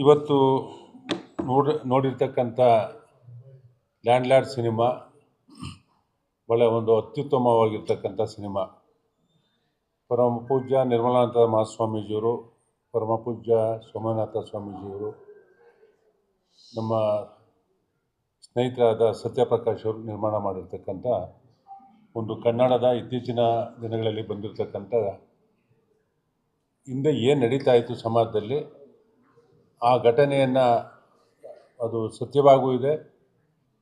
ಇವತ್ತು ನೋಡಿ, ನೋಡಿರ್ತಕ್ಕಂಥ landlord cinema, ಒಳ್ಳೆ ಒಂದು ಅತ್ಯುತ್ತಮವಾಗಿರ್ತಕ್ಕಂಥ ಸಿನಿಮಾ. ಪರಮ ಪೂಜ್ಯ ನಿರ್ಮಲಾನಂದ ಮಹಾಸ್ವಾಮೀಜಿಯವರು, ಪರಮ ಪೂಜ್ಯ ಸೋಮನಾಥ ಸ್ವಾಮೀಜಿಯವರು, ನಮ್ಮ ಸ್ನೇಹಿತರಾದ ಸತ್ಯಪ್ರಕಾಶ್ ಅವರು ನಿರ್ಮಾಣ ಮಾಡಿರ್ತಕ್ಕಂಥ ಒಂದು ಕನ್ನಡದ ಇತ್ತೀಚಿನ ದಿನಗಳಲ್ಲಿ ಬಂದಿರತಕ್ಕಂಥ ಹಿಂದೆ ಏನು ನಡೀತಾ ಇತ್ತು ಸಮಾಜದಲ್ಲಿ ಆ ಘಟನೆಯನ್ನು ಅದು ಸತ್ಯವಾಗೂ ಇದೆ.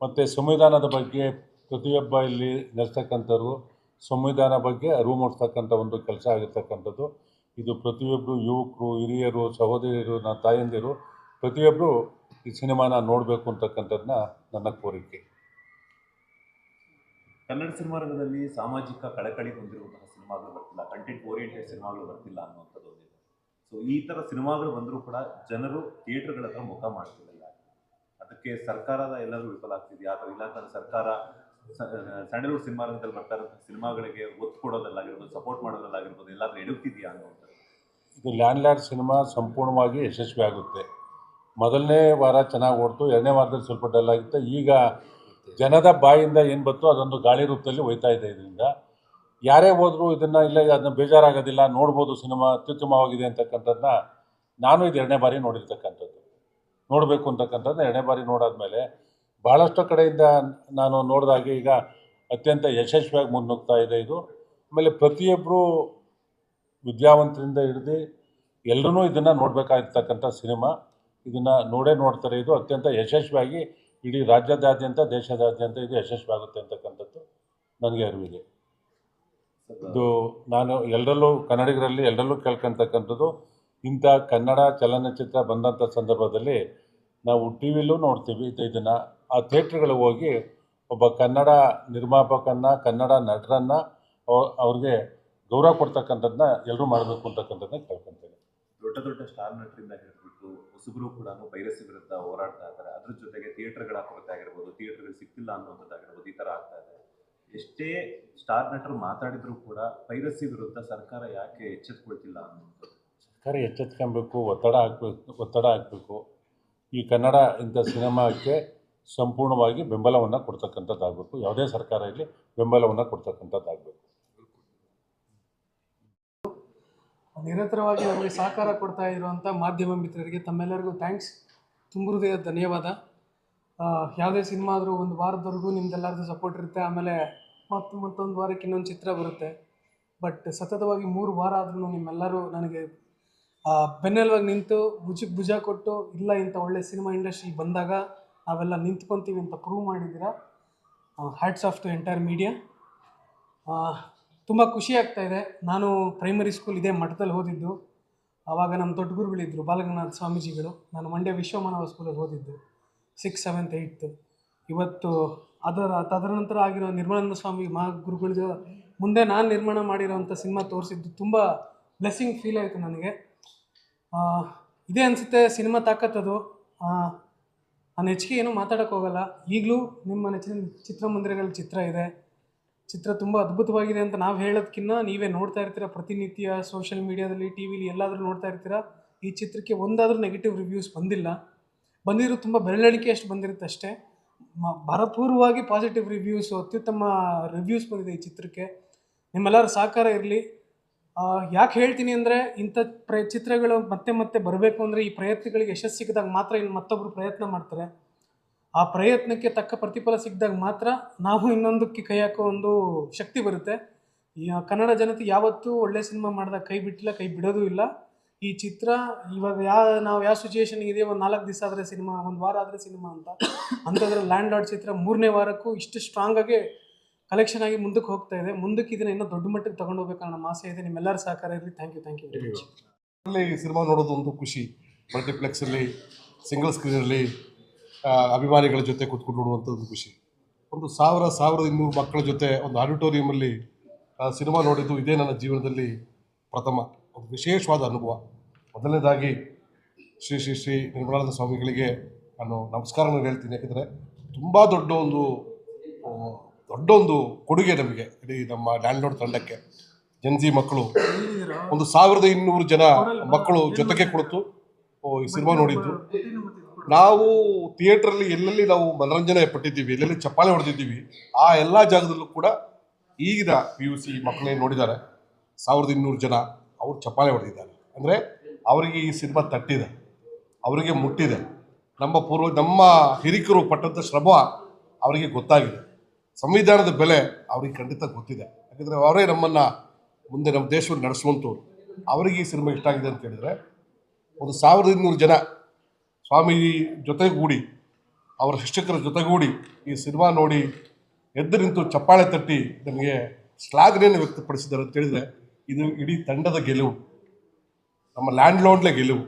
ಮತ್ತು ಸಂವಿಧಾನದ ಬಗ್ಗೆ ಪ್ರತಿಯೊಬ್ಬ ಇಲ್ಲಿ ನೆಲೆಸ್ತಕ್ಕಂಥವ್ರು ಸಂವಿಧಾನ ಬಗ್ಗೆ ಅರಿವು ಮೂಡಿಸ್ತಕ್ಕಂಥ ಒಂದು ಕೆಲಸ ಆಗಿರ್ತಕ್ಕಂಥದ್ದು. ಇದು ಪ್ರತಿಯೊಬ್ಬರು ಯುವಕರು, ಹಿರಿಯರು, ಸಹೋದರಿಯರು ನನ್ನ ತಾಯಂದಿರು ಪ್ರತಿಯೊಬ್ಬರು ಈ ಸಿನಿಮಾನ ನೋಡಬೇಕು ಅಂತಕ್ಕಂಥದ್ದನ್ನ ನನ್ನ ಕೋರಿಕೆ. ಕನ್ನಡ ಸಿನಿಮಾ ರಂಗದಲ್ಲಿ ಸಾಮಾಜಿಕ ಕಳಕಳಿ ಹೊಂದಿರುವಂತಹ ಸಿನಿಮಾಗಳು ಬರ್ತಿಲ್ಲ. ಕಂಟೆಂಟ್ ಓರಿಯೆಂಟೆಡ್ ಸಿನಿಮಾಗಳು ಬರ್ತಿಲ್ಲ ಅನ್ನುವಂಥದ್ದು ಸೊ ಈ ಥರ ಸಿನಿಮಾಗಳು ಬಂದರೂ ಕೂಡ ಜನರು ಥಿಯೇಟರ್ಗಳ ಹತ್ರ ಮುಖ ಮಾಡ್ತಿಲ್ಲ ಅದಕ್ಕೆ ಸರ್ಕಾರದ ಎಲ್ಲರೂ ವಿಫಲ ಆಗ್ತಿದೆಯಾ? ಅಥವಾ ಇಲ್ಲ ಸರ್ಕಾರ ಸ್ಯಾಂಡಲ್ವುಡ್ ಸಿನಿಮಾ ರಂಗದಲ್ಲಿ ಬರ್ತಾ ಇರೋ ಸಿನಿಮಾಗಳಿಗೆ ಒತ್ತು ಕೊಡೋದಲ್ಲಾಗಿರ್ಬೋದು ಸಪೋರ್ಟ್ ಮಾಡೋದಲ್ಲಾಗಿರ್ಬೋದು, ಎಲ್ಲಾದ್ರೂ ಎಡುಕ್ತಿದೆಯಾ ಅನ್ನುವಂಥದ್ದು ಇದು ಲ್ಯಾಂಡ್ಲಾರ್ಡ್ ಸಿನಿಮಾ ಸಂಪೂರ್ಣವಾಗಿ ಯಶಸ್ವಿ ಆಗುತ್ತೆ. ಮೊದಲನೇ ವಾರ ಚೆನ್ನಾಗಿ ಓಡ್ತು, ಎರಡನೇ ವಾರದಲ್ಲಿ ಸ್ವಲ್ಪ ಡಲ್ ಆಗಿತ್ತು. ಈಗ ಜನದ ಬಾಯಿಂದ ಏನು ಬಂತು ಅದೊಂದು ಗಾಳಿ ರೂಪದಲ್ಲಿ ಹೋಯ್ತಾ ಇದೆ ಇದರಿಂದ. ಯಾರೇ ಹೋದರೂ ಇದನ್ನು ಇಲ್ಲ ಅದನ್ನ ಬೇಜಾರಾಗೋದಿಲ್ಲ, ನೋಡ್ಬೋದು ಸಿನಿಮಾ ಅತ್ಯುತ್ತಮವಾಗಿದೆ ಅಂತಕ್ಕಂಥದ್ದನ್ನ ನಾನು ಇದು ಎರಡನೇ ಬಾರಿ ನೋಡಿರ್ತಕ್ಕಂಥದ್ದು. ನೋಡಬೇಕು ಅಂತಕ್ಕಂಥದ್ದು ಎರಡನೇ ಬಾರಿ ನೋಡಾದ್ಮೇಲೆ ಭಾಳಷ್ಟು ಕಡೆಯಿಂದ ನಾನು ನೋಡಿದಾಗೆ ಈಗ ಅತ್ಯಂತ ಯಶಸ್ವಿಯಾಗಿ ಮುನ್ನುಗ್ತಾ ಇದೆ ಇದು. ಆಮೇಲೆ ಪ್ರತಿಯೊಬ್ಬರು ವಿದ್ಯಾವಂತರಿಂದ ಹಿಡಿದು ಎಲ್ಲರೂ ಇದನ್ನು ನೋಡಬೇಕಾಗಿರ್ತಕ್ಕಂಥ ಸಿನಿಮಾ. ಇದನ್ನು ನೋಡೇ ನೋಡ್ತಾರೆ. ಇದು ಅತ್ಯಂತ ಯಶಸ್ವಿಯಾಗಿ ಇಡೀ ರಾಜ್ಯದಾದ್ಯಂತ, ದೇಶದಾದ್ಯಂತ ಇದು ಯಶಸ್ವಿಯಾಗುತ್ತೆ ಅಂತಕ್ಕಂಥದ್ದು ನನಗೆ ಅರಿವಿದೆ. ಇದು ನಾನು ಎಲ್ಲರಲ್ಲೂ ಕನ್ನಡಿಗರಲ್ಲಿ ಎಲ್ಲರಲ್ಲೂ ಕೇಳ್ಕೊತಕ್ಕಂಥದ್ದು ಇಂಥ ಕನ್ನಡ ಚಲನಚಿತ್ರ ಬಂದಂಥ ಸಂದರ್ಭದಲ್ಲಿ ನಾವು ಟಿ ವಿಲೂ ನೋಡ್ತೀವಿ ಇದು ಇದನ್ನು. ಆ ಥಿಯೇಟ್ರ್ಗಳಿಗೆ ಹೋಗಿ ಒಬ್ಬ ಕನ್ನಡ ನಿರ್ಮಾಪಕನ್ನ ಕನ್ನಡ ನಟರನ್ನು ಅವ್ರಿಗೆ ಗೌರವ ಕೊಡ್ತಕ್ಕಂಥದ್ದನ್ನ ಎಲ್ಲರೂ ಮಾಡಬೇಕು ಅಂತಕ್ಕಂಥದ್ದನ್ನ ಕೇಳ್ಕೊತೇನೆ ದೊಡ್ಡ ದೊಡ್ಡ ಸ್ಟಾರ್ ನಟರಿಂದ ಹಿಡಿದ್ಬಿಟ್ಟು ಹೊಸಬರು ಕೂಡ ವೈರಸ್ ವಿರುದ್ಧ ಹೋರಾಡ್ತಾ ಇದ್ದಾರೆ. ಅದ್ರ ಜೊತೆಗೆ ಥಿಯೇಟರ್ಗಳ ಕೊರತೆ ಆಗಿರ್ಬೋದು ಥಿಯೇಟರ್ಗಳು ಸಿಕ್ತಿಲ್ಲ ಅನ್ನೋದಾಗಿರ್ಬೋದು ಈ ಥರ ಆಗ್ತಾ ಇದೆ. ಎಷ್ಟೇ ಸ್ಟಾರ್ ನಟರು ಮಾತಾಡಿದ್ರು ಕೂಡ ಪೈರಸಿ ವಿರುದ್ಧ ಸರ್ಕಾರ ಯಾಕೆ ಎಚ್ಚೆತ್ಕೊಳ್ತಿಲ್ಲ ಅನ್ನೋದು. ಸರ್ಕಾರ ಎಚ್ಚೆತ್ಕೊಬೇಕು ಒತ್ತಡ ಹಾಕಬೇಕು ಒತ್ತಡ ಹಾಕಬೇಕು. ಈ ಕನ್ನಡ ಇಂಥ ಸಿನಿಮಾಕ್ಕೆ ಸಂಪೂರ್ಣವಾಗಿ ಬೆಂಬಲವನ್ನು ಕೊಡ್ತಕ್ಕಂಥದ್ದಾಗಬೇಕು. ಯಾವುದೇ ಸರ್ಕಾರ ಇಲ್ಲಿ ಬೆಂಬಲವನ್ನು ಕೊಡ್ತಕ್ಕಂಥದ್ದಾಗಬೇಕು. ನಿರಂತರವಾಗಿ ನಮಗೆ ಸಹಕಾರ ಕೊಡ್ತಾ ಇರುವಂಥ ಮಾಧ್ಯಮ ಮಿತ್ರರಿಗೆ ತಮ್ಮೆಲ್ಲರಿಗೂ ಥ್ಯಾಂಕ್ಸ್ ತುಂಬ ಹೃದಯ ಧನ್ಯವಾದ. ಯಾವುದೇ ಸಿನಿಮಾ ಆದರೂ ಒಂದು ವಾರದವರೆಗೂ ನಿಮ್ದೆಲ್ಲರದ್ದು ಸಪೋರ್ಟ್ ಇರುತ್ತೆ. ಆಮೇಲೆ ಮತ್ತು, ಮತ್ತೊಂದು ವಾರಕ್ಕೆ ಇನ್ನೊಂದು ಚಿತ್ರ ಬರುತ್ತೆ. ಬಟ್ ಸತತವಾಗಿ ಮೂರು ವಾರ ಆದ್ರೂ ನಿಮ್ಮೆಲ್ಲರೂ ನನಗೆ ಬೆನ್ನೆಲುವಾಗಿ ನಿಂತು ಭುಜಕ್ಕೆ ಭುಜ ಕೊಟ್ಟು, ಇಲ್ಲ ಇಂಥ ಒಳ್ಳೆ ಸಿನಿಮಾ ಇಂಡಸ್ಟ್ರಿ ಬಂದಾಗ ನಾವೆಲ್ಲ ನಿಂತ್ಕೊತೀವಿ ಅಂತ ಪ್ರೂವ್ ಮಾಡಿದ್ದೀರಾ? Hats off to entire media ತುಂಬ ಖುಷಿ ಆಗ್ತಾ ಇದೆ. ನಾನು ಪ್ರೈಮರಿ ಸ್ಕೂಲ್ ಇದೇ ಮಠದಲ್ಲಿ ಓದಿದ್ದು. ಆವಾಗ ನಮ್ಮ ದೊಡ್ಡ ಗುರುಗಳಿದ್ದರು ಬಾಲಗಂಗನಾಥ ಸ್ವಾಮೀಜಿಗಳು. ನಾನು ಮಂಡ್ಯ ವಿಶ್ವಮಾನವ ಸ್ಕೂಲಲ್ಲಿ ಓದಿದ್ದು. ಸಿಕ್ಸ್ ಸೆವೆಂತ್ ಏಯ್ತ್ ಇವತ್ತು ಅದರ ತದನಂತರ ಆಗಿರೋ ನಿರ್ಮಲಾನಂದ ಸ್ವಾಮಿ ಮಹಾ ಗುರುಗಳ ಮುಂದೆ ನಾನು ನಿರ್ಮಾಣ ಮಾಡಿರೋವಂಥ ಸಿನಿಮಾ ತೋರಿಸಿದ್ದು ತುಂಬ ಬ್ಲೆಸ್ಸಿಂಗ್ ಫೀಲ್ ಆಯಿತು ನನಗೆ. ಇದೇ ಅನಿಸುತ್ತೆ ಸಿನಿಮಾ ತಾಕತ್ತದು ನಾನು ಹೆಚ್ಚಿಗೆ ಏನೂ ಮಾತಾಡೋಕ್ಕೆ ಹೋಗಲ್ಲ. ಈಗಲೂ ನಿಮ್ಮ ನೆಚ್ಚಿನ ಚಿತ್ರಮಂದಿರಗಳ ಚಿತ್ರ ಇದೆ. ಚಿತ್ರ ತುಂಬ ಅದ್ಭುತವಾಗಿದೆ ಅಂತ ನಾವು ಹೇಳೋದಕ್ಕಿಂತ ನೀವೇ ನೋಡ್ತಾ ಇರ್ತೀರ ಪ್ರತಿನಿತ್ಯ ಸೋಷಿಯಲ್ ಮೀಡಿಯಾದಲ್ಲಿ ಟಿ ವಿಲಿ ಎಲ್ಲಾದರೂ ನೋಡ್ತಾ ಇರ್ತೀರ? ಈ ಚಿತ್ರಕ್ಕೆ ಒಂದಾದರೂ ನೆಗೆಟಿವ್ ರಿವ್ಯೂಸ್ ಬಂದಿಲ್ಲ. ಬಂದಿರೋ ತುಂಬ ಬೆರಳೆಣಿಕೆಯಷ್ಟು ಬಂದಿರುತ್ತೆ ಅಷ್ಟೇ. ಮ, ಭರಪೂರ್ವವಾಗಿ ಪಾಸಿಟಿವ್ ರಿವ್ಯೂಸು ಅತ್ಯುತ್ತಮ ರಿವ್ಯೂಸ್ ಬಂದಿದೆ ಈ ಚಿತ್ರಕ್ಕೆ. ನಿಮ್ಮೆಲ್ಲರ ಸಹಕಾರ ಇರಲಿ. ಯಾಕೆ ಹೇಳ್ತೀನಿ ಅಂದರೆ ಇಂಥ ಪ್ರ ಚಿತ್ರಗಳು ಮತ್ತೆ ಮತ್ತೆ ಬರಬೇಕು ಅಂದರೆ ಈ ಪ್ರಯತ್ನಗಳಿಗೆ ಯಶಸ್ಸು ಸಿಕ್ಕಿದಾಗ ಮಾತ್ರ ಇನ್ನು ಮತ್ತೊಬ್ಬರು ಪ್ರಯತ್ನ ಮಾಡ್ತಾರೆ. ಆ ಪ್ರಯತ್ನಕ್ಕೆ ತಕ್ಕ ಪ್ರತಿಫಲ ಸಿಕ್ಕಿದಾಗ ಮಾತ್ರ ನಾವು ಇನ್ನೊಂದಕ್ಕೆ ಕೈ ಹಾಕೋ ಒಂದು ಶಕ್ತಿ ಬರುತ್ತೆ. ಕನ್ನಡ ಜನತೆ ಯಾವತ್ತೂ ಒಳ್ಳೆ ಸಿನಿಮಾ ಮಾಡಿದಾಗ ಕೈ ಬಿಟ್ಟಿಲ್ಲ, ಕೈ ಬಿಡೋದೂ ಇಲ್ಲ. ಈ ಚಿತ್ರ ಇವಾಗ ಯಾವ ನಾವು ಯಾವ ಸಿಚುವೇಶನ್ ಇದೆ ಒಂದು ನಾಲ್ಕು ದಿವಸ ಆದರೆ ಸಿನಿಮಾ, ಒಂದು ವಾರ ಆದರೆ ಸಿನಿಮಾ ಅಂತ. ಅಂಥದ್ರಲ್ಲಿ ಲ್ಯಾಂಡ್ ಲಾರ್ಡ್ ಚಿತ್ರ ಮೂರನೇ ವಾರಕ್ಕೂ ಇಷ್ಟು ಸ್ಟ್ರಾಂಗಾಗಿ ಕಲೆಕ್ಷನ್ ಆಗಿ ಮುಂದಕ್ಕೆ ಹೋಗ್ತಾ ಇದೆ. ಮುಂದಕ್ಕೆ ಇದನ್ನ ಇನ್ನೂ ದೊಡ್ಡ ಮಟ್ಟಿಗೆ ತಗೊಂಡು ಹೋಗ್ಬೇಕು ನಮ್ಮ ಆಸೆ ಇದೆ. ನಿಮ್ಮೆಲ್ಲರ ಸಹಕಾರ ಇರಲಿ. Thank you thank you very much ಅಲ್ಲಿ ಈ ಸಿನಿಮಾ ನೋಡೋದು ಒಂದು ಖುಷಿ. ಮಲ್ಟಿಪ್ಲೆಕ್ಸಲ್ಲಿ ಸಿಂಗಲ್ ಸ್ಕ್ರೀನಲ್ಲಿ ಅಭಿಮಾನಿಗಳ ಜೊತೆ ಕೂತ್ಕೊಂಡು ನೋಡುವಂಥದ್ದು ಖುಷಿ. ಒಂದು ಸಾವಿರ, ಸಾವಿರದ ಇನ್ನೂರು ಮಕ್ಕಳ ಜೊತೆ ಒಂದು ಆಡಿಟೋರಿಯಮಲ್ಲಿ ಸಿನಿಮಾ ನೋಡಿದ್ದು ಇದೇ ನನ್ನ ಜೀವನದಲ್ಲಿ ಪ್ರಥಮ. ಒಂದು ವಿಶೇಷವಾದ ಅನುಭವ. ಮೊದಲನೇದಾಗಿ ಶ್ರೀ ಶ್ರೀ ಶ್ರೀ ನಿರ್ಮಲಾನಂದ ಸ್ವಾಮಿಗಳಿಗೆ ನಾನು ನಮಸ್ಕಾರವನ್ನು ಹೇಳ್ತೀನಿ. ಯಾಕೆಂದರೆ ತುಂಬ ದೊಡ್ಡ ಒಂದು ದೊಡ್ಡ ಒಂದು ಕೊಡುಗೆ ನಮಗೆ ಇಡೀ ನಮ್ಮ ಲ್ಯಾಂಡ್ಲೋಡ್ ತಂಡಕ್ಕೆ. ಜನ್ಜಿ ಮಕ್ಕಳು. ಒಂದು ಸಾವಿರದ ಇನ್ನೂರು ಜನ ಮಕ್ಕಳು ಜೊತೆಗೆ ಕುಳಿತು ಈ ಸಿನಿಮಾ ನೋಡಿದ್ದು. ನಾವು ಥಿಯೇಟ್ರಲ್ಲಿ ಎಲ್ಲೆಲ್ಲಿ ನಾವು ಮನರಂಜನೆ ಪಟ್ಟಿದ್ದೀವಿ, ಎಲ್ಲೆಲ್ಲಿ ಚಪ್ಪಾಳೆ ಹೊಡೆದಿದ್ದೀವಿ, ಆ ಎಲ್ಲ ಜಾಗದಲ್ಲೂ ಕೂಡ ಈಗಿನ ಪಿ ಯು ಸಿ ಮಕ್ಕಳೇ ನೋಡಿದ್ದಾರೆ. ಸಾವಿರದ ಇನ್ನೂರು ಜನ ಅವರು ಚಪ್ಪಾಳೆ ಹೊಡೆದಿದ್ದಾರೆ. ಅಂದರೆ ಅವರಿಗೆ ಈ ಸಿನಿಮಾ ತಟ್ಟಿದೆ. ಅವರಿಗೆ ಮುಟ್ಟಿದೆ. ನಮ್ಮ ಪೂರ್ವ, ನಮ್ಮ ಹಿರಿಕರು ಪಟ್ಟಂಥ ಶ್ರಮ ಅವರಿಗೆ ಗೊತ್ತಾಗಿದೆ. ಸಂವಿಧಾನದ ಬೆಲೆ ಅವರಿಗೆ ಖಂಡಿತ ಗೊತ್ತಿದೆ. ಯಾಕಂದರೆ ಅವರೇ ನಮ್ಮನ್ನು ಮುಂದೆ ನಮ್ಮ ದೇಶವನ್ನು ನಡೆಸುವಂಥವ್ರು. ಅವರಿಗೆ ಈ ಸಿನಿಮಾ ಇಷ್ಟ ಆಗಿದೆ ಅಂತ ಹೇಳಿದರೆ, ಒಂದು ಸಾವಿರದ ಇನ್ನೂರು ಜನ ಸ್ವಾಮೀಜಿ ಜೊತೆಗೂಡಿ, ಅವರ ಶಿಕ್ಷಕರ ಜೊತೆಗೂಡಿ ಈ ಸಿನಿಮಾ ನೋಡಿ ಎದ್ದು ನಿಂತು ಚಪ್ಪಾಳೆ ತಟ್ಟಿ ನನಗೆ ಶ್ಲಾಘನೆಯನ್ನು ವ್ಯಕ್ತಪಡಿಸಿದ್ದಾರೆ ಅಂತ ಹೇಳಿದರೆ, ಇದು ಇಡೀ ತಂಡದ ಗೆಲುವು. ನಮ್ಮ ಲ್ಯಾಂಡ್ ಲೋನ್ಲೆ ಗೆಲುವು.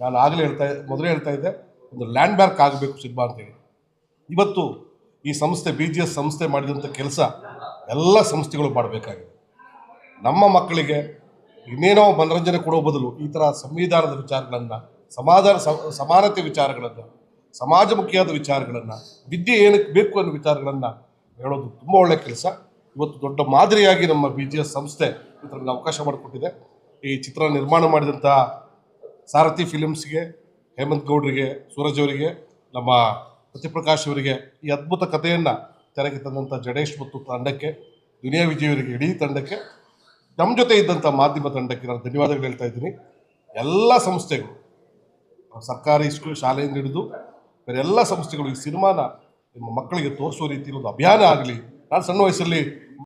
ನಾನು ಆಗಲೇ ಹೇಳ್ತಾ, ಮೊದಲೇ ಹೇಳ್ತಾ ಇದ್ದೆ, ಒಂದು ಲ್ಯಾಂಡ್ ಬ್ಯಾಂಕ್ ಆಗಬೇಕು ಸಿನಿಮಾ ಅಂತೇಳಿ. ಇವತ್ತು ಈ ಸಂಸ್ಥೆ ಬಿ ಜಿ ಎಸ್ ಸಂಸ್ಥೆ ಮಾಡಿದಂಥ ಕೆಲಸ ಎಲ್ಲ ಸಂಸ್ಥೆಗಳು ಮಾಡಬೇಕಾಗಿದೆ. ನಮ್ಮ ಮಕ್ಕಳಿಗೆ ಇನ್ನೇನೋ ಮನರಂಜನೆ ಕೊಡೋ ಬದಲು ಈ ಥರ ಸಂವಿಧಾನದ ವಿಚಾರಗಳನ್ನು, ಸಮಾಧಾನ ಸಮಾನತೆ ವಿಚಾರಗಳನ್ನು, ಸಮಾಜಮುಖಿಯಾದ ವಿಚಾರಗಳನ್ನು, ವಿದ್ಯೆ ಏನಕ್ಕೆ ಬೇಕು ಅನ್ನೋ ವಿಚಾರಗಳನ್ನು ಹೇಳೋದು ತುಂಬ ಒಳ್ಳೆಯ ಕೆಲಸ. ಇವತ್ತು ದೊಡ್ಡ ಮಾದರಿಯಾಗಿ ನಮ್ಮ ಬಿ ಜಿ ಎಸ್ ಸಂಸ್ಥೆ ಇದರಲ್ಲಿ ಅವಕಾಶ ಮಾಡಿಕೊಟ್ಟಿದೆ. ಈ ಚಿತ್ರ ನಿರ್ಮಾಣ ಮಾಡಿದಂಥ ಸಾರಥಿ ಫಿಲಿಮ್ಸ್ಗೆ, ಹೇಮಂತ್ ಗೌಡ್ರಿಗೆ, ಸೂರಜ್ ಅವರಿಗೆ, ನಮ್ಮ ಸತ್ಯಪ್ರಕಾಶ್ ಅವರಿಗೆ ಈ ಅದ್ಭುತ ಕಥೆಯನ್ನು ತೆರೆಗೆ ತಂದಂಥ ಜಡೇಶ್ ಮತ್ತು ತಂಡಕ್ಕೆ, ದುನಿಯಾ ವಿಜಯ್ ಅವರಿಗೆ, ಇಡೀ ತಂಡಕ್ಕೆ ನಮ್ಮ ಜೊತೆ ಇದ್ದಂಥ ಮಾಧ್ಯಮ ತಂಡಕ್ಕೆ ನಾನು ಧನ್ಯವಾದಗಳು ಹೇಳ್ತಾ ಇದ್ದೀನಿ. ಎಲ್ಲ ಸಂಸ್ಥೆಗಳು ಸರ್ಕಾರಿ ಸ್ಕೂಲ್ ಶಾಲೆಯಿಂದ ಹಿಡಿದು ಬೇರೆ ಎಲ್ಲ ಸಂಸ್ಥೆಗಳು ಈ ಸಿನಿಮಾನ ನಿಮ್ಮ ಮಕ್ಕಳಿಗೆ ತೋರಿಸೋ ರೀತಿಯಲ್ಲಿ ಒಂದು ಅಭಿಯಾನ ಆಗಲಿ, ನಾನು ಸಣ್ಣ ವಯಸ್ಸಲ್ಲಿ